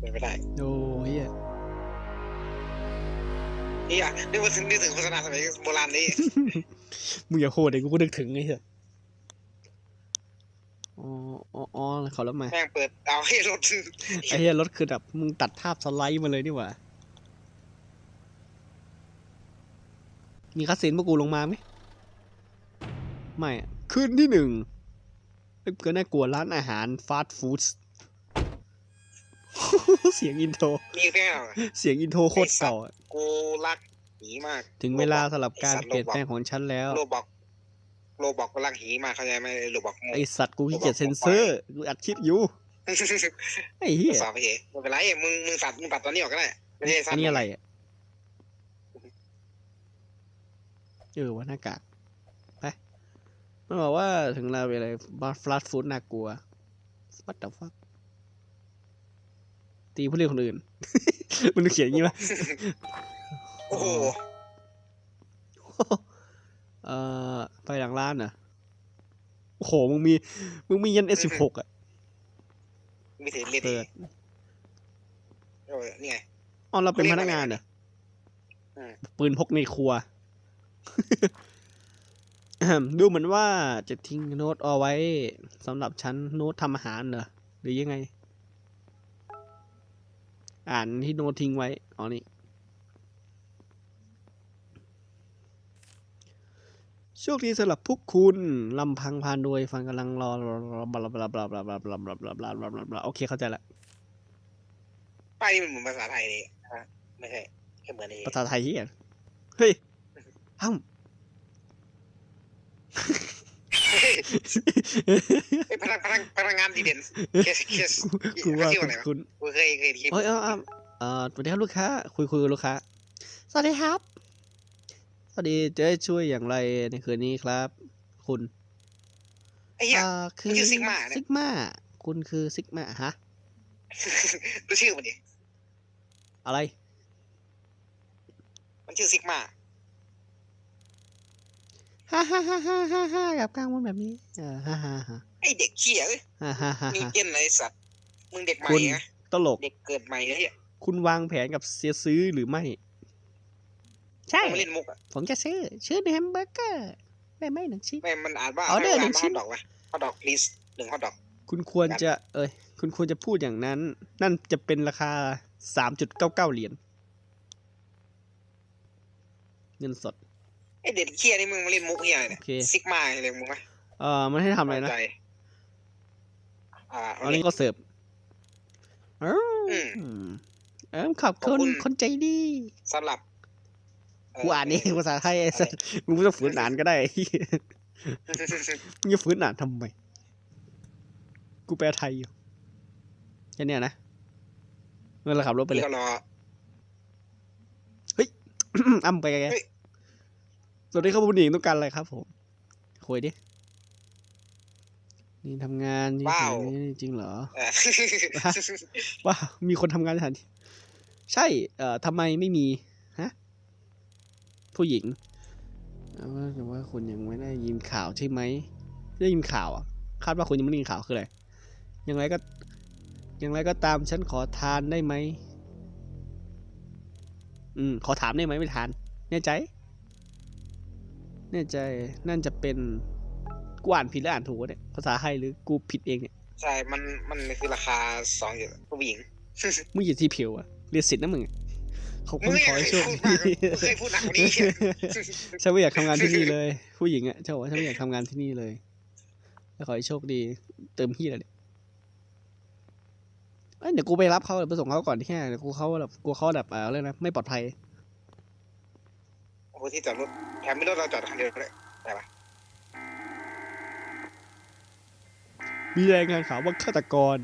เป็นไปได้โอ้เฮียนี่อะนึกว่าถึงนึกถึงโฆษณาสมัยโบราณนี้ มึงอย่าโหดเด็กกูก็นึกถึงไอ้เหี้ยอ๋ออ๋ออ๋อเขาแล้วมาแม่งเปิดเอาให้รถไอ้เหี้ยรถคือแบบมึงตัดภาพสไลด์มาเลยนี่หว่า มีคัสซีนพวกกูลงมาไหมไม่อะคืนที่หนึ่งเอ้ยก็น่ากลัวร้านอาหารฟาสต์ฟู้ด เสียงอินโทร นี่แค่เสียงอินโทรโคตรเก่าอะกูรักหีมากถึงเวลาสำหรับการเปลี่ยนแปลงของฉันแล้ว โรบอกโรบอกกำลังหีมากเข้าใจไหมโรบอกไอสัตว์กูขี้เกียจเซ็นเซอร์กูอัดคลิปอยู่ไอ้เหี้ยสอบไปเฉยไม่เป็นไรมึงมึงตัดมึงตัดตอนนี้ออกก็ได้ไม่ใช่สั้อันนนี้อะไรอะเออว่าหน้ากากไปมันบอกว่าถึงเราเวลาบาร์ฟลาสฟูดน่ากลัว what the fuck ตีผู้เล่นคนอื่น มันเขียนอย่างนี้ป่ะโอ้โหเอ่อไปหลังร้านเหรอโอ้โห มึงมี มึงมียัน S16 อะไม่ถึงเรียนเปิดเออนี่ไงอ๋อเราเป็นพนักงานเหรออืมปืนพกในครัว ดูเหมือนว่าจะทิ้งโน้ตเอาไว้สำหรับฉันโน้ตทำอาหารเหรอหรือยังไง อ่านที่โน้ตทิ้งไว้ อ๋อนี่ โชคดีสำหรับพวกคุณลำพังพานโดยฟังกำลังรอบลาบลาบลาบลาบลาบลาบลาบลาบลาบลาบลาบลาโอเคเข้าใจละป้ายนี่มันเหมือนภาษาไทยเลยฮะไม่ใช่แค่เหมือนเองภาษาไทยเฮียเฮ้ยอ้าวไอ้ พนักพนักพนักงานดีเด่นเคสเคสกูว่าชื่ออะไรวะคุณกูเคยเคยทีเอ้ยเอ้ยเอ้ยเอ่อสวัสดีครับลูกค้า คุยคุยกับลูกค้า สวัสดีครับ สวัสดีจะได้ช่วยอย่างไรในคืนนี้ครับ คุณไอ้เหี้ยอ่าคือมันชื่อ Sigma เนี่ยซิกมา คุณคือซิกมาฮะดูชื่อมันดิอะไร มันชื่อซิกมา ฮ่าฮ่าฮ่าฮ่าฮ่าฮ่ากับกลางวันแบบนี้เออฮ่าฮ่าฮ่าไอ้เด็กเขี้ยเอ้ยฮ่าฮ่าฮ่ามีฮ่าเย็นไรสัตว์มึงเด็กใหม่คุณนะตลกเด็กเกิดใหม่เลยเหี้ยคุณวางแผนกับเสียซื้อหรือไม่ ใช่ มึงเล่นมุกอะผมจะซื้อชื่อแฮมเบอร์เกอร์ได้ไหมหนึ่งชิ้น ไม่มันอ่านว่าเอาเด้อไม่หนึ่งอ่านว่าชิ้ฮอนตดอกวะฮอตดอก please หนึ่งฮอตดอก คุณควรจะ เอ้ย คุณควรจะพูดอย่างนั้น นั่นจะเป็นราคาสามจุดเก้าเก้าเหรียญเงินสด ไอ้เด็กเขี้ยนี่มึงมาเล่นมุกเหี้ยอะไรเนี่ยโอเค ซิกมาอะไรมึงไหมเอ่อมันให้ทำอะไรนะใจอ่าอันนี้ก็เสิร์ฟอ้าวอืมเออขอบขอบคุคุณณคนใจดี สำหรับเกูอ่านเองภาษาไทยไอ้สัสมึงไม่ต้องฝืนอ่านก็ได้ไอ้เหี้ยมึงจะฝืนอ่านทำไม กูแปลไทยอยู่แค่เนี้ยนะเมื่อเราขับรถไปเลพี่ย ก็รอ อ้ำไปไกลเฮ้ย ๆสวัสดีครับคุณหญิงต้องการอะไรครับผมคุยดิ นี่ทำงานนี่ว้าวนี่จริงเหรอเออว้าวมีคนทำงานสถานที่ใช่ เอ่อทำไมไม่มี ฮะ ผู้หญิงเอาว่าแต่ว่าคุณยังไม่ได้ยินข่าวใช่ไหมได้ยินข่าวอะ คาดว่าคุณยังไม่ได้ยินข่าวคืออะไร อย่างไรก็ อย่างไรก็ตามฉันขอทานได้ไหม อืม ขอถามได้ไหมไม่ทาน แน่ใจ แน่ใจนั่นจะเป็นกูอ่านผิดหรืออ่านถูกวะเนี่ยภาษาไทยหรือกูผิดเองเนี่ยใช่ มัน มันคือราคาสองอยู่ผู้หญิง มึงอยู่ที่ผิวอะเรียนสิทธิ์นะมึงอะขอบมึคุณงไม่ขอให้โชคเคยพูดดีมากกูเคยพูดหนักกว่านี้ฉันไม่อยากทำงานที่นี่เลย ผู้หญิงอะเจ้าบอกว่าฉันไม่อยากทำงานที่นี่เลยแล้วขอให้โชคดี เติมที่อะไรเนี่ยเอ้ยเดี๋ยวกูไปรับเขาเดี๋ยวไปส่งเขาก่อนที่แค่เดี๋ยวกูเขาแบบกูเขาแบบเออเรื่องนะไม่ปลอดภัย โอ้ที่จอดรถแถมไม่รถเราจอดคันเดียวเลยได้ปะมีรายงานข่าวว่าฆาตกร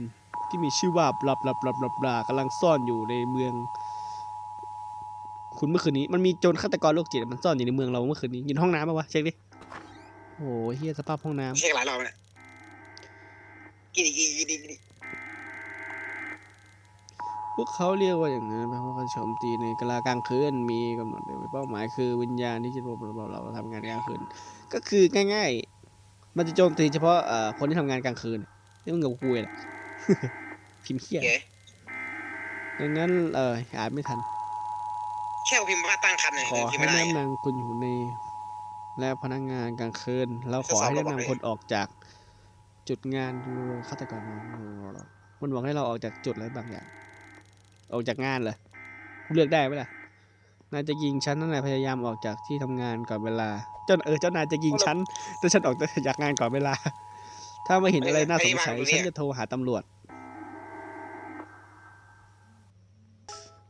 ที่มีชื่อว่าบลาบลาบลาบลาบลากำลังซ่อนอยู่ในเมือง คุณเมื่อคืนนี้มันมีโจรฆาตกรโรคจิตมันซ่อนอยู่ในเมืองเราเมื่อคืนนี้อยู่ในห้องน้ำปะวะเช็คดิโอ้โหเฮียสภาพห้องน้ำเช็คหลายรอบแล้วเนี่ยกินอีกกินอีกกินอีกกินอีก พวกเขาเรียกว่าอย่างนั้นเพราะว่าเขาโจมตีในกลากลางคืนมีกำหนดโดยเป้าหมายคือวิญญาณที่จะรวบรวมเราทำงานกลางคืน ก็คือง่าย ๆ มันจะโจมตีเฉพาะเอ่อคนที่ทำงานกลางคืนนี่มึงกับกูเลยพิมพ์เขี้ยโอเคดังนั้นเอออ่านไม่ทัน แค่พิมพ์ว่าตั้งคันเนี่ยขอพิมพ์ให้ไม่ได้แนะอะนำคุณอยู่ใน และพนักงานกลางคืนแล้วขอให้แนะนำคนออกจากจุดงานฆาตกรมันบอกให้เราออกจากจุดอะไรบางอย่าง ออกจากงานเหรอเลือกได้ไหมล่ะนายจะยิงฉันนั่นแหละพยายามออกจากที่ทำงานก่อนเวลา เจ้าเออเจ้านายจะยิงฉันแต่ฉันออกจากงานก่อนเวลา ถ้าไม่เห็นอะไรน่าสงสัยฉันจะโทรหาตำรวจ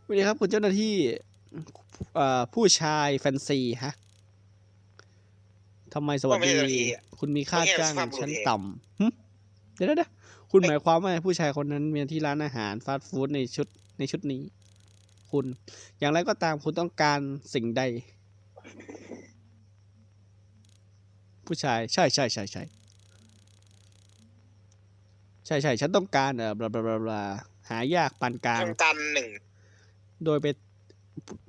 สวัสดีครับคุณเจ้าหน้าที่เอ่อผู้ชายแฟนซีฮะทำไมสวัสไม่ดีใช่เจ้าหน้าที่อะคุณมีค่าไม่ใช่จ้างสุภาพบุรุษชั้นเองต่ำหึเดี๋ยวเดี๋ยวเดี๋ยวคุณหมายความว่าผู้ชายคนนั้นมีที่ร้านอาหารฟาสต์ฟู้ดในชุด ในชุดนี้ คุณ อย่างไรก็ตามคุณต้องการสิ่งใด ผู้ชาย ใช่ใช่ใช่ใช่ใช่ใช่ฉันต้องการเอ่อบลาบลาบลาบลาหายากปานกลางทำการหนึ่ง โดยไป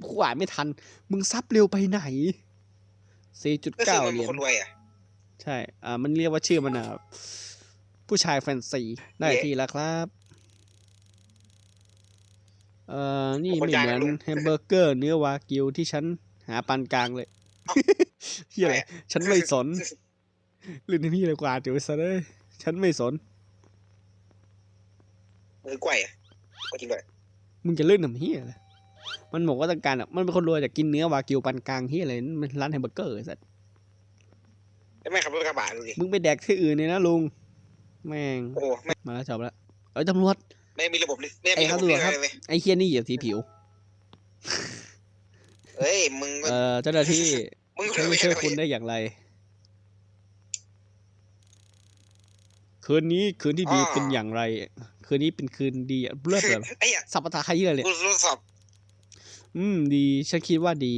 ผู้อ่านไม่ทัน มึงซับเร็วไปไหนก็คือ4.9มันเหเป็รีนยญคนรวยอะใช่ อ่า มันเรียกว่าชื่อมันอะผู้ชายแฟนซีได้เย้ทีแล้วครับ เอ่อนี่คนไม่จ่ายเหมือนนะลุงแฮมเบอร์เกอร์เนื้อวากิวที่ฉันหาปานกลางเลยเอ้าเฮียอะไรอะไรอะฉันไม่สนเรื่องนี้พี่เลยกว่าเดี๋ยวซะเลยฉันไม่สนมือกล้วยอะก็จริงด้วยมึงจะเล่นหนำเฮียอะไรมันบอกว่าต้องการอะมันเป็นคนรวยแต่กินเนื้อวากิวปานกลางเฮียอะไรนั่นมันร้านแฮมเบอร์เกอร์ไอ้สัสแล้วแม่งขับรถกระบะดูดิมึงไปแดกที่อื่นเนี่ยนะลุง แม่งโอ้โหไม่มาแล้วจบแล้วเอ้ยตำรวจ ไม่มีระบบเลยไม่ไอ้มีครัระบบบตำรวจครับเลยเว้ยไอ้เฮียนี่เหยียบสีผิว เฮ้ยมึงก็เอ่อเจ้าหน้าที่มึงก็ฉันไม่จะใช่ช่วยคุณได้อย่างไร คืนนี้คืนที่ดีเป็นอย่างไร คืนนี้เป็นคืนดีอะเลิศเลยไอ้เหี้ยสัปปะทาใครเยอะเลย กูทดสอบอืม ดี ฉันคิดว่าดี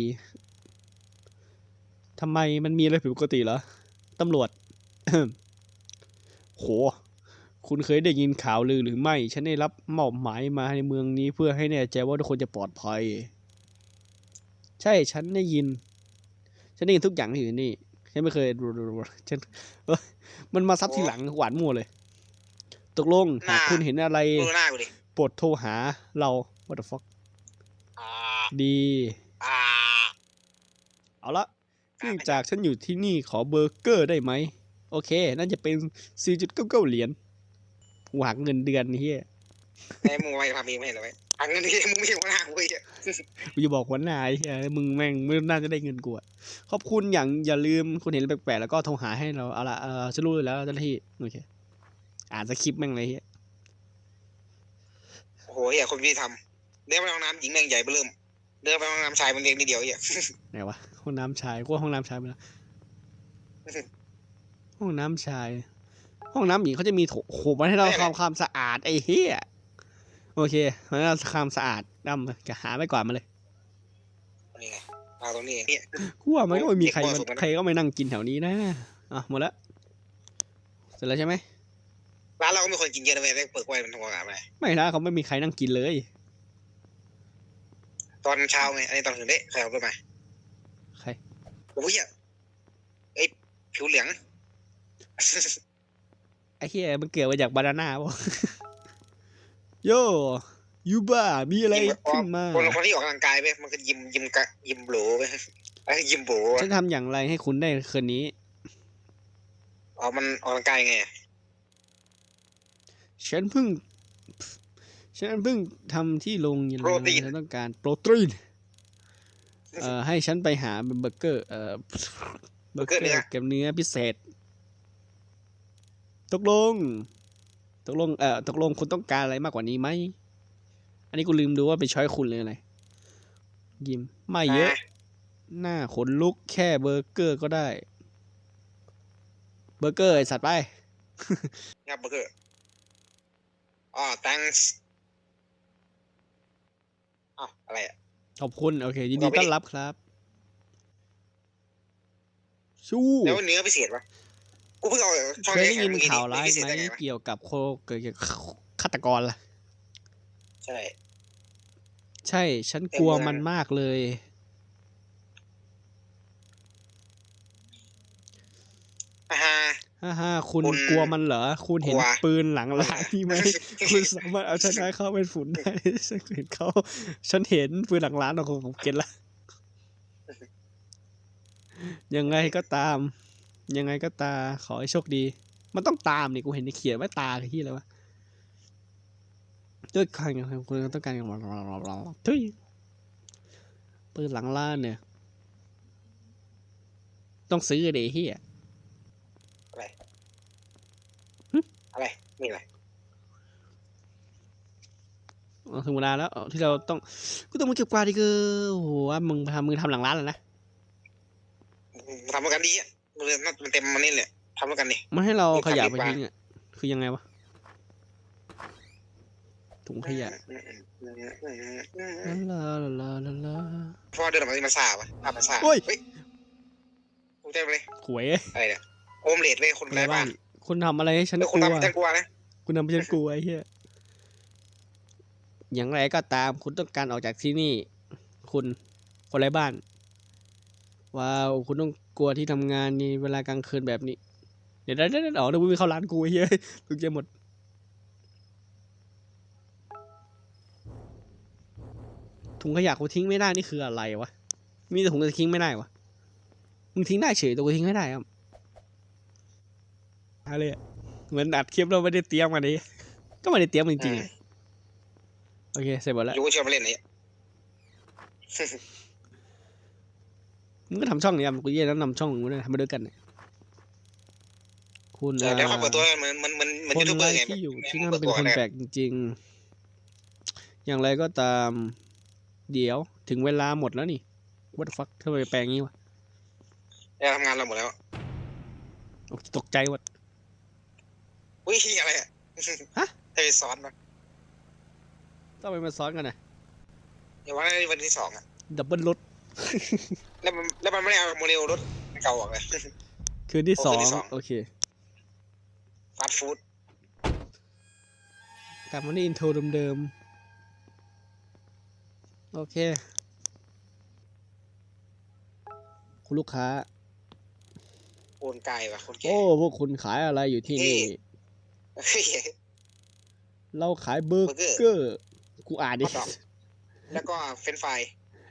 ทำไมมันมีอะไรผิดปกติเหรอ ตำรวจ โห คุณเคยได้ยินข่าวลือหรือไม่ ฉันได้รับมอบหมายมาในเมืองนี้เพื่อให้แน่ใจว่าทุกคนจะปลอดภัย ใช่ ฉันได้ยิน ฉันได้ยินทุกอย่างที่อยู่นี่ ฉันไม่เคยดูฉันมันมาซับทีหลังหวานมั่วเลย ตกลงหากคุณเห็นอะไรโปรดโทรหาเรา what the fuck อ่าดีเอาละเนื่องจากฉันอยู่ที่นี่ขอเบอร์เกอร์ได้ไหม โอเค น่าจะเป็น 4.99 เหรียญ กูหักเงินเดือนเฮียไอ้มึงไว้ทำเองไม่เห็นเหรอไว้อังเงินที่มึงไม่ใช่หัวหน้ากูไอ้เหี้ยกูจะบอกหัวหน้าไอ้เฮียมึงแม่งไม่น่าจะได้เงินกูอะขอบคุณอย่างอย่าลืมคุณเห็นอะไรแปลกๆแล้วก็โทรหาให้เราเอาละเออฉันรู้อยู่แล้วเจ้าหน้าที่โอเคอ่านสคริปต์แม่งเลยเฮียโอ้โหเหี้ยคนพี่ทำเดินไปห้องน้ำหญิงแม่งใหญ่เบ้อเริ่มเดินไปห้องน้ำชายมันเล็กนิดเดียวไอ้เหี้ยไหนวะห้องน้ำชายกูว่าห้องน้ำชายไปแล้วห้องน้ำชาย ห้องน้ำหญิงเขาจะมีโถโหมันให้เราทำความสะอาดไอ้เหี้ยโอเคมันให้เราทำความสะอาดดำจะหาไปก่อนมาเลยนี่ไงเอาตรงนี้เองเนี่ย กูว่ามันก็ไม่มีใครเด็กมันมสุดนะใครก็ไม่นั่งกินแถวนี้นะอะหมดแล้วเสร็จแล้วใช่ไหมร้านเราก็มีคนกินเยอะนะเว้ยได้เปิดไว้มันทำงานไปไม่นะเขาไม่มีใครนั่งกินเลย ตอนเช้าไงอันนี้ตอนถึงเด้ใครเอาไปมาใครโอ้ยเหี้ยไอ้ผิวเหลือง ไอ้เหี้ยมันเกิดมาจากบานาน่าปะโยยูบ้ามีอะไรขึ้นมาคนคนที่ออกกำลังกายไปมันก็ยิมยิมกะยิมโบรไปไอ้ยิมโบรฉันทำอย่างไรให้คุณได้คืนนี้อ๋อมันออกกำลังกายไงฉันเพิ่งฉันเพิ่งทำที่โรงยิมโปรตีนฉันต้องการโปรตีนเอ่อให้ฉันไปหาเบอร์เกอร์เอ่อเบอร์เกอร์เก็บเนื้อพิเศษ ตกลง ตกลง เอ่อ ตกลงคุณต้องการอะไรมากกว่านี้ไหม อันนี้กูลืมดูว่าเป็นช้อยคุณเลยอะไร ยิมไม่เยอะ หน้าขนลุกแค่เบอร์เกอร์ก็ได้ เบอร์เกอร์ไอสัตว์ไป งับเบอร์เกอร์อ๋อ thanks อ้าวอะไรอะ ขอบคุณ โอเค ยินดีเอาไปดิต้อนรับครับ ชู้แล้วเนื้อพิเศษปะ กูเพิ่งเอาช่องเคยแรได้กยินเมื่อกี้ข่าวนี่ร้ายพิเศษไหมได้ไงวะเกี่ยวกับโคเกิดกับฆาตกรล่ะ ใช่ ใช่ ฉันกลัวมันมากเลยอ่าฮะฮ่าฮ่าคุณคุณกลัวมันเหรอ คุณเห็นกลัวปืนหลังร้านนี่ไหม คุณสามารถเอาชนะเขาเป็นฝุ่นได้ ฉันเห็นเขา ฉันเห็นปืนหลังร้านของผมเก็ตละ ยังไงก็ตาม ยังไงก็ตามขอให้โชคดี มันต้องตามนี่กูเห็นในเขียนว่าตาคือที่อะไรวะด้วยการของคุณต้องการของเราทุยปืนหลังล้านเนี่ย ต้องซื้อเดเฮียอะไรมีอะไรเอาถึงเวลาแล้วที่เราต้องกูต้องมาเก็บกวาดอีกเออโอ้โหว่ามึงทำมึงทำหลังร้านแล้วนะทำด้วยกันดีอะ มันเลยมันเต็มมันนี่แหละทำด้วยกันดิไม่ให้เรามึงขทำยะดีไปกว่าทิ้งอะคือยังไงวะถุงขยะลาลาลาลาลาเพราะว่าเดินออกมาที่มันซาปะภาพมันซาโอ้ยเฮ้ยกูเต็มเลยหวยอะไรเนี่ยโอมเลดเลยคนอะไรไร้บ้าบ้านนคุณทำอะไรให้ฉันแล้วกคุณลัวทำจังกลัวนะคุณทำให้ฉันกลัวไอ้เหี้ยอย่างไรก็ตามคุณต้องการออกจากที่นี่ คุณคนไร้บ้านว้าวคุณต้อง กลัวที่ทำงานในเวลากลางคืนแบบนี้ เดี๋ยวได้ได้ได้อ๋อเดี๋ยววิ่งเข้าร้านกูไอ้เหี้ยทุกอย่างหมดถุงขยะกูทิ้งไม่ได้นี่คืออะไรวะ มีแต่ถุงจะทิ้งไม่ได้วะ มึงทิ้งได้เฉยแต่กูทิ้งไม่ได้ครับอะไรอะเหมือนอัดคลิปเราไม่ได้เตรียมกันนี้ก็ไม่ได้เตรียมจริงๆอะโอเคเสร็จหมดแล้วยูก็เชื่อมาเล่นนี่ มึงก็ทำช่องนี้อะกูเย่แล้วนำช่องมึงด้วยทำมาด้วยกันเนี่ยคุณเดี๋ยวเดี๋ยวเขาเปิดตัวเหมือนเหมือนเหมือนเหมือนคยูนทูบเบอไรร์ไงที่อยู่แบบที่นั่นปิดเป็นตัวคนนะแปลกจริง ๆ อย่างไรก็ตาม เดี๋ยวถึงเวลาหมดแล้วนี่ what the fuck ทำไมแปลงงี้วะเราทำงานเราหมดแล้วโอ้ตกใจหมดอุ้ยอะไรอะฮะเฮ้ยซ้อนมาต้องไปมาซ้อนกันนะอย่าว่าในวันที่สองอะดับเบิลรถ แล้วมันแล้วมันไม่ได้เอาโมเดลรถเก่าออกเลย คืนที่โอ้สอคืงนที่สอง โอเคฟาสต์ฟู้ดกลับมาที่อินโทรเดิมๆ โอเค คุณลูกค้า โอนไกลว่ะคนแก่ โอ้ พวกคุณขายอะไรอยู่ที่นี่เฮ้ย เราขายเบอร์เบอร์เกอร์เกอร์ กูอ่านดิ ฮอทดอก แล้วก็เฟรนช์ฟราย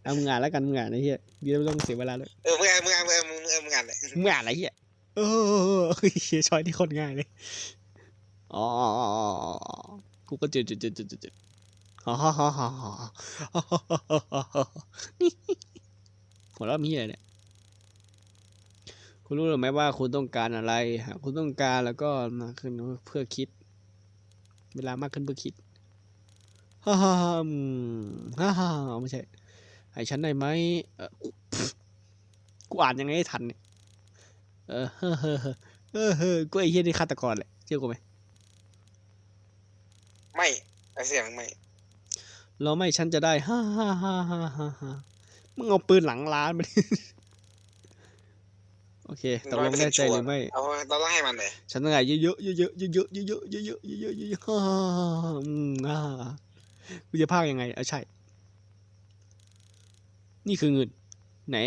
เอามึงอ่านแล้วกันมึงอ่านไอ้เหี้ยเดี๋ยวไม่ต้องเสียเวลาเลยเออมึงอ่านมึงอ่านมึงอ่านมึงอ่านมึงอ่านเลยมึงอ่านอะไรเหี้ยเออเฮียชอยที่คนง่ายเลยอ๋อกูก็จุดจุดจุดจุดจุดจุดฮ่าฮ่าฮ่าฮ่าฮ่าหัวเราะมีอะไรเนี่ยคุณรู้หรือไม่ว่าคุณต้องการอะไรหากคุณต้องการแล้วก็มาขึ้นเพื่อคิด เวลามากขึ้นเพื่อคิดฮ่าฮ่าฮ่าอืมฮ่าฮ่าไม่ใช่ ให้ฉันได้ไหมเออกูอ่านยังไงให้ทันเนี่ยเออเฮ้อเฮ้อเฮ้อเฮ้อเฮ้อกูไอ้เหี้ยนี่ฆาตกรแหละเชื่อกูไหมไม่ไอเสียงไม่เราไม่ฉันจะได้ฮ่าฮ่าฮ่าฮ่าฮ่าฮ่ามึงเอาปืนหลังร้านมาดิโอเคตกลงแน่ใจหรือไม่เอาเราต้องให้มันเลยฉันต้องการเยอะเยอะเยอะเยอะเยอะเยอะเยอะเยอะเยอะเยอะเยอะเยอะเยอะฮ่าฮ่าฮ่าฮ่าอืมอ่ากูจะพากยังไงเออใช่ นี่คือเงินไหน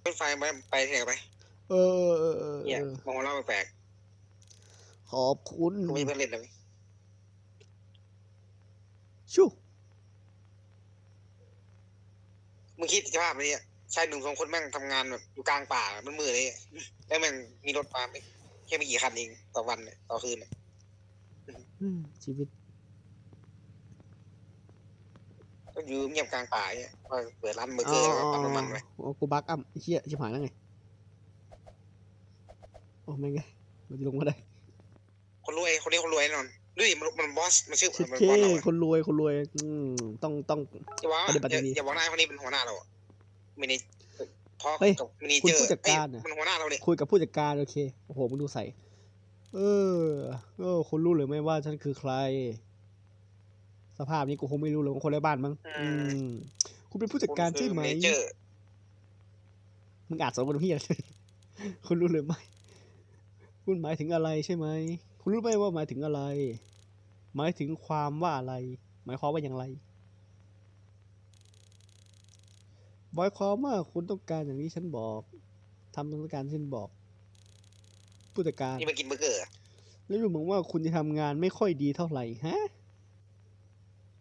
เฟรนช์ฟรายไปไปที่ไหนไปเออเออเออเนี่ยมองเราแปลกขอบคุณๆกูไม่มีเพื่อนเล่นเลยชูมึงคิดสภาพนี้ชายหนุ่มสองคนแม่งทำงานแบบอยู่กลางป่ามันมืดเลยแล้วแม่งมีรถมาไม่แค่ไม่กี่คันเองต่อวันเนี่ยต่อคืนเนี่ยอืมชีวิต ก็อยู่เงียบกลางป่าเนี่ยว่าเปิดร้านเบอร์เกอร์แล้วก็ปั๊มน้ำมันไว้อ๋อกูบักอ้ำไอ้เฮียชิบหายแล้วไง โอ้ไม่ไงมันจะลงมาได้ คนรวยคนนี้คนรวยแน่นอนดูดิมันมันบอสมันชื่อเช็ดมันเคบอสเราอะคนรวยคนรวย อืมต้องต้อง อย่าว่าปฏิบัติอย่าดีอย่าบอกนายคนนี้เป็นหัวหน้าเราอะมินิทอเฮ้ยกับมินิคุณเจอร์ผู้จัดการเอ้ยน่ะมันหัวหน้าเราเนี่ยคุยกับผู้จัดการโอเค โอ้โหมึงดูใส่ เออเออคุณรู้หรือไม่ว่าฉันคือใคร สภาพนี้กูคงไม่รู้เลยว่าคนไร้บ้านมั้งอืมคุณเป็นผู้จัดการใช่ไหมมินิเจอร์มึงอาจสอนวันพี่อะไรคุณรู้หรือไม่ คุณหมายถึงอะไรใช่ไหม คุณรู้ไหมว่าหมายถึงอะไร หมายถึงความว่าอะไร หมายความว่าอย่างไรหมายความว่าคุณต้องการอย่างที่ฉันบอกำตามการที่ฉันบอก ผู้จัดการ นี่มากินเบอร์เกอร์เหรอแล้วดูเหมือนว่าคุณจะทำงานไม่ค่อยดีเท่าไหร่ฮะ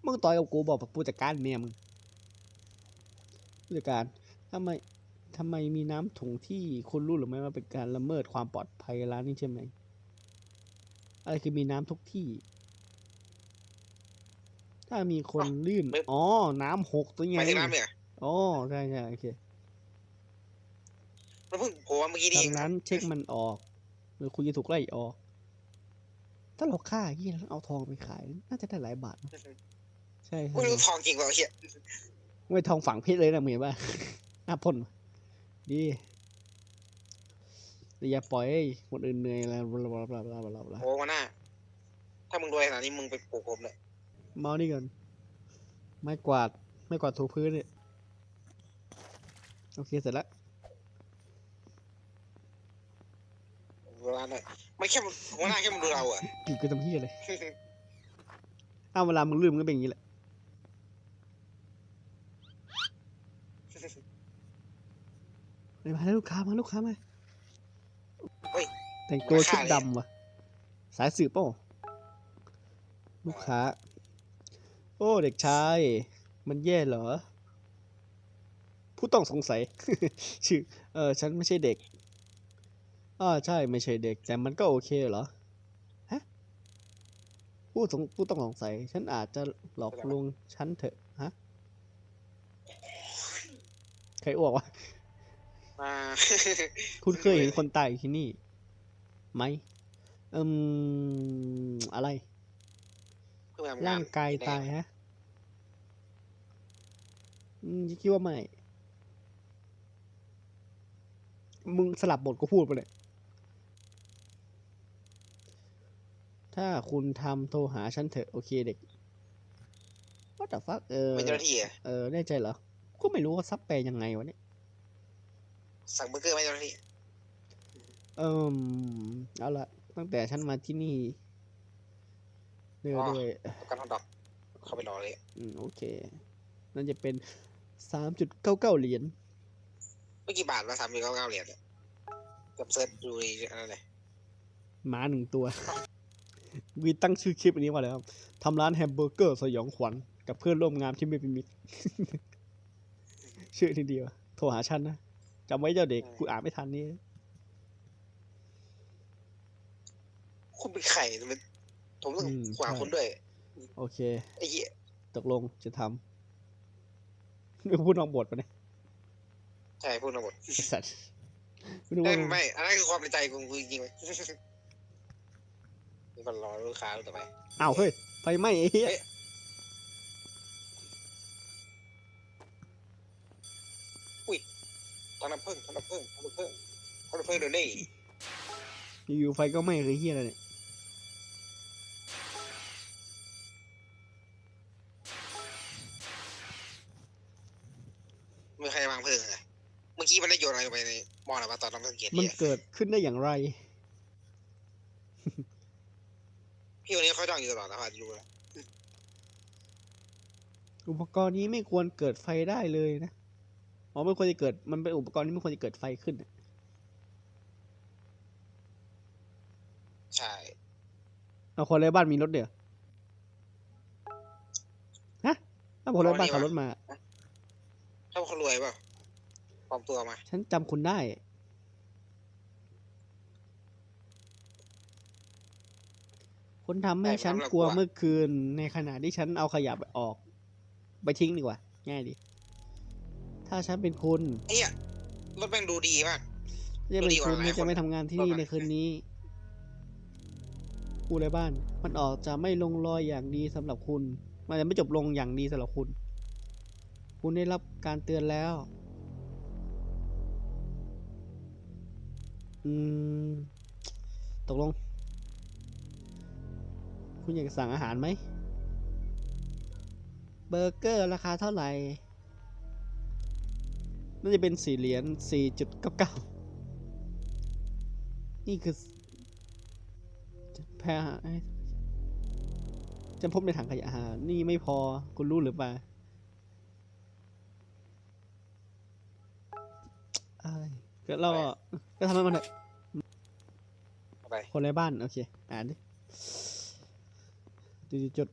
มึงต่อยกับกูบอกกับผู้จัดการเมียมึงผู้จัดการทำไมทำไมมีน้ำถุงที่คุณรู้หรือไม่ว่าเป็นการละเมิดความปลอดภัยร้านนี้ใช่ไหมอะไรคือมีน้ำทุกที่ ถ้ามีคนลื่น อ๋อ น้ำหกตัวหไงมายถึงน้ำเนี่ยอ๋อใช่ใช่โอเคมันเพิ่งโผล่มาเมื่อกี้นี่เอดังงนั้นเช็คมันออก หรือคุณจะถูกไล่ออก ถ้าเราฆ่าเฮียแล้วเอาทองไปขาย น่าจะได้หลายบาทนะ ใช่กูใช่ไม่รู้ทองจริงเปล่าเฮียไม่ทองฝังเพชรเลยนะมึงเห็นป่ะหน้าพ่นมาดีแต่อย่าปล่อยให้คนอื่นเหนื่อยแล้วบลาบลาบลาบลาบลาบลาโอ้มาหน้า ถ้ามึงรวยขนาดนี้มึงไปปลูกผมเลยเมานี่ก่อนไม้กวาดไม่กวาดถูพื้นเนี่ยโอเคเสร็จแล้วเวลาเนี่ยไม่แค่หัวหน้าแค่มึงดูเราอะปีกกูทำเฮียเลยอ้าวเวลามึงลืมมันก็เป็นอย่างนี้แหละ มาแล้วลูกค้ามาลูกค้ามาเฮ้ย แต่งตัวชุดราคาเลยดำว่ะ สายสืบเปล่าลูกค้า โอ้เด็กชาย มันแย่เหรอ ผู้ต้องสงสัย ชื่อ เออฉันไม่ใช่เด็กอ่าใช่ไม่ใช่เด็ก แต่มันก็โอเคเหรอฮะผู้สงผู้ต้องสงสัย ฉันอาจจะหลอกลวงฉันเถอะฮะใครอ้วกวะ มาคุณเคยเห็นคนตายอยู่ที่นี่ไหมอืมอะไรเพิ่งมทำร่างกายตายฮะอืมคิดว่าไม่ มึงสลับบทก็พูดไปเลย ถ้าคุณทำโทรหาฉันเถอะ โอเคเด็ก What the fuck เออเป็นเจ้าหน้าที่อะเออแน่ใจเหรอ ก็ไม่รู้ว่าซับแปลยังไงวะเนี่ย สั่งเบอร์เกอร์ไหมเจ้าหน้าที่เอิมเอาละตั้งแต่ฉันมาที่นี่เรื่อยๆต้องการฮอทดอกเข้าไปรอเลย อืมโอเค นั่นจะเป็นสามจุดเก้าเก้าเหรียญไม่กี่บาทวะสามสิบเก้าเก้าเหรียญเนี่ยกับเซิร์ชดูในอันนั้นเลยหมาหนึ่งตัว วีตั้งชื่อคลิปอันนี้ว่าอะไรครับทำร้านแฮมเบอร์เกอร์สยองขวัญกับเพื่อนร่วมงานที่ไม่เป็นมิตร ชื่อทีเดียว โทรหาฉันนะ จำไว้เจ้าเด็กกูอ่านไม่ทันนี่คุณเป็นไข่มันผมต้องอืมขวางใช่คุณด้วย โอเคไอ้เหี้ยตกลงจะทำไม่พูดนอกบทปะเนี่ยใช่พูดมาหมดไอ้สัตว์ไม่รู้ไม่ว่าไม่อันนั้นคือความในใจกูจริงๆไหมนี่ก็รอลูกค้าต่อไปอ้าวเฮ้ยไฟไหม้ไอ้เหี้ย เฮ้ยทำน้ำผึ้งทำน้ำผึ้งทำน้ำผึ้งทำน้ำผึ้งเดี๋ยวนี้อยู่ๆไฟก็ไหม้คือเหี้ยอะไรเนี่ยมีใครวางเพลิงอะเมื่อกี้มันได้โยนอะไรลงไปในหม้อหรือว่าตอนน้ำผึ้งเกียรมันเนี่ยเกิดขึ้นได้อย่างไร พี่คนนี้เขาจ้องอยู่ตลอดนะอาจจะรู้แล้วอุปกรณ์นี้ไม่ควรเกิดไฟได้เลยนะ อ๋อไม่ควรจะเกิดมันเป็นอุปกรณ์ที่ไม่ควรจะเกิดไฟขึ้นน่ะใช่เอาคนไร้บ้านมีรถเดี๋ยวฮะถ้าคนไร้บ้านขับรถมาถ้าเขารวยเปล่าปลอมตัวมา ฉันจำคุณได้คนทำให้ฉันกลัวเมื่อคืนในขณะที่ฉันเอาขยะไปออก ไปทิ้งดีกว่า ง่ายดี ถ้าฉันเป็นคุณไอ้เหี้ยรถแม่งดูดีมาก จะเป็นดีกว่าคุณหลายที่คจะนไม่ทำงานที่นี่รถอะในคืนนี้ผู้ไร้บ้าน มันออกจะไม่ลงรอยอย่างดีสำหรับคุณ มันจะไม่จบลงอย่างดีสำหรับคุณ คุณได้รับการเตือนแล้ว อืม ตกลง คุณอยากสั่งอาหารไหม เบอร์เกอร์ราคาเท่าไหร่ น่าจะเป็นสี่เหรียญสี่จุดเก้าเก้านี่คือแพ้อาหารจะพบในถังขยะอาหารนี่ไม่พอ คุณรู้หรือเปล่าอ้ายก็เราก็ทำให้มันเถอะเอาไปคนในบ้าน โอเค อ่านดิจุดจุด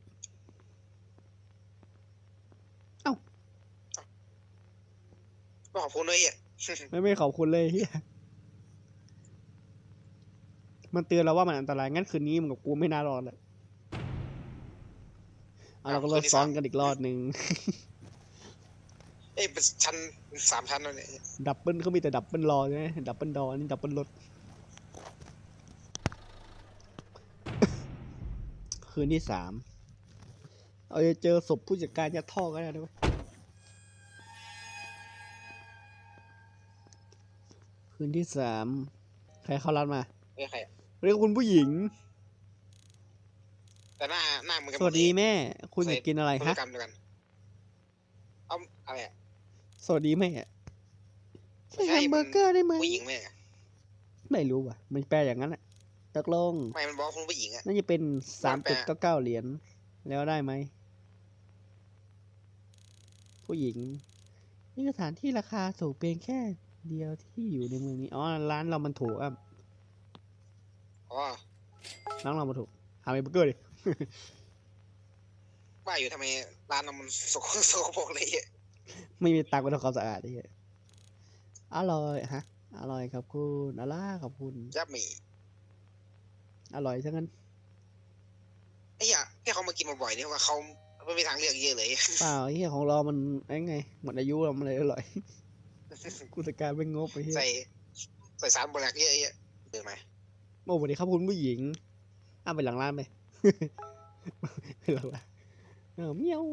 ก็ขอบ คุณด้วยอะไม่ไม่ขอบคุณเลยเฮียมันเตือนเราว่ามันอันตรายงั้นคืนนี้มึงกับกูไม่น่ารอดเลยเอาเราก็เราซ้อนกันอีกรอบหนึ่งเอ้ยเป็นชั้นสามชั้นแล้วเนี่ยดับเบิลเขามีแต่ดับเบิลรอใช่ไหมดับเบิลดออันนี้ดับเบิลรถคืนที่สามเราจะเจอศพผู้จัดการยัดท่อก็ได้ด้วย คืนที่สามใครเข้าร้านมาไม่ใครอะเรียกคุณผู้หญิง แต่หน้าหน้าเหมือนกันสวัสดีแม่ คุณอยากกินอะไรธุรฮะกรรมเดียวกันเอาอะไรอะสวัสดีแม่ไม่ใช่ใช่แฮมเบอร์เกอร์ได้ไหมผู้หญิงไหมอะไม่รู้ว่ะ มันแปลอย่างนั้นแหละตกลงไม่มันบอกคุณผู้หญิงอะน่าจะเป็นสามแปจุลดเก้าเก้าเหรียญแล้วได้ไหมผู้หญิงนี่สถานที่ราคาสูงเพียงแค่ เดียวที่อยู่ในเมืองนี้ อ๋อ ร้านเรามันถูกอะอ๋อร้านเรามันถูก หาเบอร์เกอร์ดิว่าอยู่ทำไมร้านเรามันสกสกปรกเลยอะไม่มีตังค์ไปทำความสะอาดดิอร่อยฮะ อร่อยครับคุณอล่าขอบคุณ ยับหมี่อร่อยทั้งนั้น ไอ้เหี้ยที่เขามากินบ่อยๆเนี่ยว่าเขาไม่มีทางเลือกเยอะเลย เปล่าไอ้เหี้ยของเรามันไอ้ไง หมดอายุเรามันเลยอร่อย กูจัดการไม่งบไปเหี้ยใส่ใส่สารบลักเยอะแยะเดินไหมโอ้สวัสดีครับคุณผู้หญิงอ้าไปหลังร้านไปไปหลังร้านเออเมียว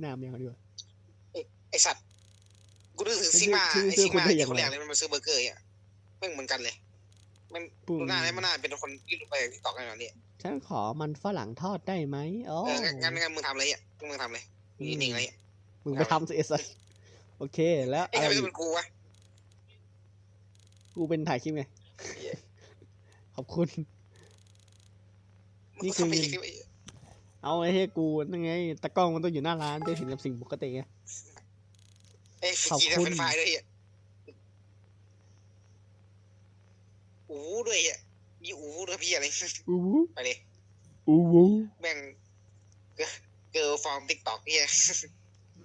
หน้าเมียวดีกว่าไอสัตว์กูนึกถึงไม่ซิกมาชื่อไอชื่อซิกมาคุณได้ที่ยังคนไงแรกเลยมันมาซื้อเบอร์เกอร์อะแม่งเหมือนกันเลยมันปุ่ดูหน้าแล้วมันน่าเป็นคนที่รู้ไปที่ตอกกันแบบนี้ฉันขอมันฝรั่งทอดได้ไหมอ๋อเอองั้นงั้นมึงทำอะไรอะมึงทำเลยนิ่งๆอะไรอะมึงไปทำสิเอส โอเคแล้วไอ้อะไรใครอีเป็กนกูวะกูเป็นถ่ายคลิปไงเหี้ยขอบคุณ นี่คือ มึงเงินทำไมเอาไอ้เฮ้ยกูนั่นไงตะกล้องมันต้องอยู่หน้าร้านจะเห็นกับสิ่งปกติไง ไอ้ขอบกินคุณเป็นไฟล์ด้วยอะอูด้วยอะมีอูด้วยพี่อะไรอู้วูไปเลยอู้วูแม่งเกิร์ลฟอร์มติ๊กต็อกเนี่ย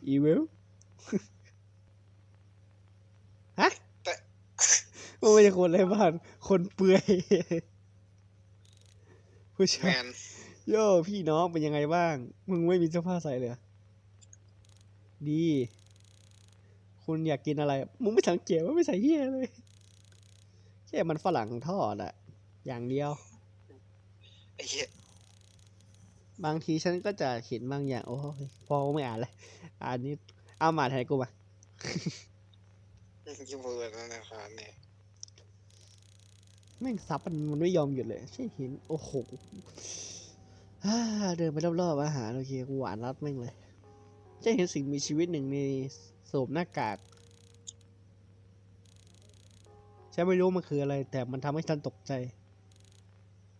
อีเวล ฮะ แต่ มันไม่ใช่คนไรบ้าน คนเปื่อยผู้แมชายนโย่พี่น้องเป็นยังไงบ้าง มึงไม่มีเสื้อผ้าใส่เลยเหรอดี คุณอยากกินอะไร มึงไม่สังเกตว่าไม่ใส่เหี้ยเลย แค่มันฝรั่งทอดอะอย่างเดียว ไอ้เหี้ยบางทีฉันก็จะเห็นบางอย่าง โอ้ยพอไม่อ่านเลย อ่านนี้เอามาแทนกูมายูบูแบบนั้นนะครับเนี่ย แม่งซับมันมันไม่ยอมหยุดเลย ใช่เห็นโอ้โหฮ่าเดินไปรอบๆอาหารโอเคกูหวานรัดแม่งเลยจะเห็นสิ่งมีชีวิตหนึ่งในสวมหน้ากากฉันไม่รู้มันคืออะไร แต่มันทำให้ฉันตกใจ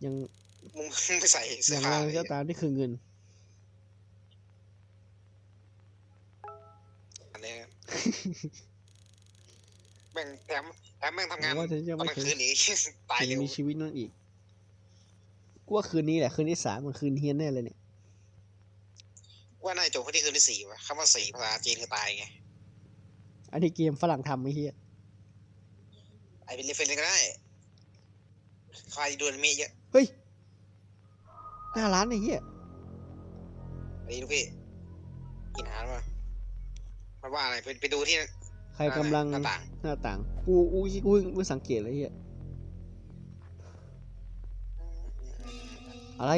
ยังมึงไม่ใส่อเสื้อย่างไรผ้าเลยก็ตามนี่คือเงินอันเนี้ยแม่งแถม แถมแม่งทำงานผมว่าฉันจะตอนไม่กลางเคยคืนอีกตายสิ่เร็งวมีชีวิตนั่นอีกกูว่าคืนนี้แหละคืนที่สามมันคืนเฮี้ยนแน่เลยเนี่ยว่าน่าจะจบที่คืนที่สี่วะคำว่าสี่ภาษาจีนคือตายไงอันนี้เกมฝรั่งทำไม่เฮี้ยไอเป็นเรฟเฟนก็ได้ใครดูอนิเมะเยอะเฮ้ยหน้าร้านไอ้เฮี้ยไอ้ลูกพี่กินอาหารมามันว่าอะไรไปไปดูที่ ใครกำลังหน้าต่างหน้าต่าง กูกูกูเพิ่งเพิ่งสังเกตเลยเฮียอะไร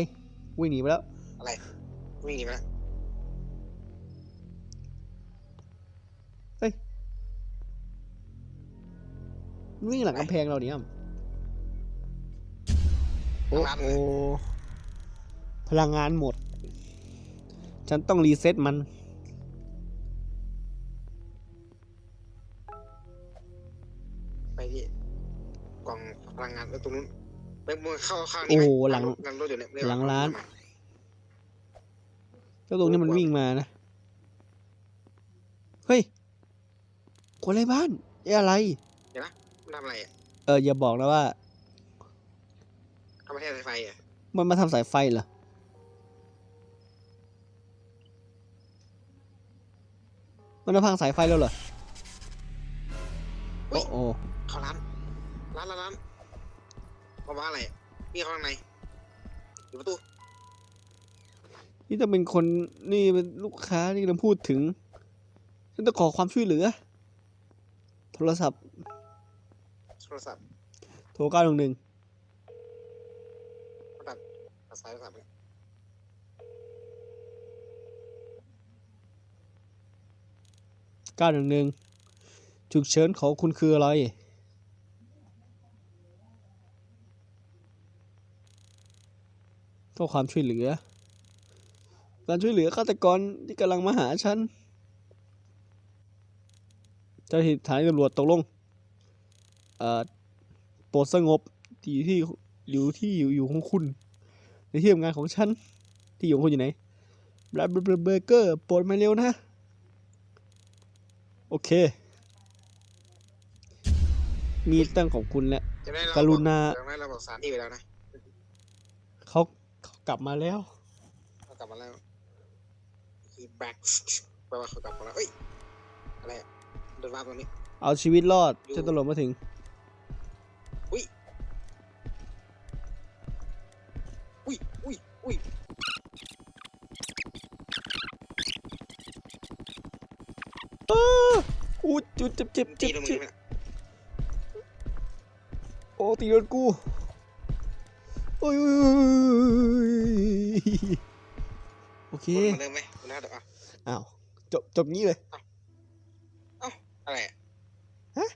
วิ่งหนีไปแล้ว อะไรวิ่งหนีไปแล้วมันวิ่งหลังกำแพงเราเนี่ยโอ้โหพลังงานหมด ฉันต้องรีเซ็ตมัน พลังงานแล้วตรงนู้นไปมึงเข้าข้างโอ้นี้ไหมโหหลัง หลังรถอยู่เนี่ยหลังร้าน เจ้าตรงนี้มันวิ่งมานะ เฮ้ยคนไร้บ้านเอ้อะไรเดี๋ยวนะมันทำอะไรอะเอออย่าบอกนะว่า ทำประเทศไฟอะมันมาทำสายไฟเหรอ มันมาพังสายไฟแล้วเหรอ โอ้โอ้เข้าร้านร้านร้านร้าน บอกว่าอะไรมีเขาข้างในอยู่ประตูนี่จะเป็นคนนี่เป็นลูกค้าที่กำลังพูดถึงฉันต้องขอความช่วยเหลือ โทรศัพท์ โทรศัพท์โทรเก้าหนึ่งหนึ่งเขาตัดตัดสายโทรศัพท์ไปเก้าหนึ่งหนึ่งฉุกเฉินของคุณคืออะไร ต้องความช่วยเหลือ การช่วยเหลือฆาตกรที่กำลังมาหาฉันเจ้าหน้าที่สถานตำรวจตกลงเอ่อโปรดสงบที่ที่อยู่ที่อยู่อยู่ของคุณ ในที่ทำงานของฉัน ที่อยู่ของคุณอยู่ไหนบลาบลาเบอร์เกอร์โปรดมาเร็วนะ โอเค มีตั้งของคุณแล้ว จะได้เรากรุณา จะได้เราบอกสถารที่ไปแล้วนะเขาเขา กลับมาแล้วเขากลับมาแล้ว he back แปลว่าเขากลับมาแล้วเอ้ยอะไรอะเดินมาตรงนี้ เอาชีวิตรอดอยู่ จนตำรวจมาถึง อุ้ยอุ้ยอุ้ยอุ้ยอู้จุดเจ็บเจ็บตีเจ็บตรงเจ็นี้บไหมน่ะโอ้ตีโดนกู โอ้ยโอ้ยโอ้ยโอเควนมาเริ่มไหมคุณน่าเดี๋ยวอะอ้าวจบจบงี้เลยอะไรอะฮะ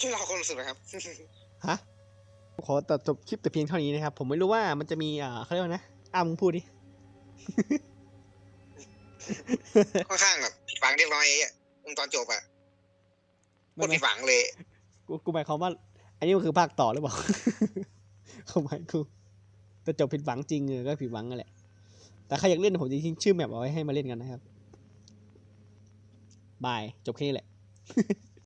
ช่วยเราความรู้สึกหน่อยครับฮะขอตัดจบคลิปแต่เพียงเท่านี้นะครับ ผมไม่รู้ว่ามันจะมีอ่าเขาเรียกว่านะอ้ามึงพูดดิค่อนข้างแบบผิดหวังเรียบร้อยไอ้อะมึงตอนจบอะโคไม่ตรไม่ผิดหวังเลย กูกูหมายความว่า อันนี้มันคือภาคต่อหรือเปล่าเขาหมายกูแต่จบผิดหวังจริงเออก็ผิดหวังนั่นแหละ แต่ใครอยากเล่นผมจะทิ้งชื่อแมปเอาไว้ให้มาเล่นกันนะครับ บาย จบแค่นี้แหละ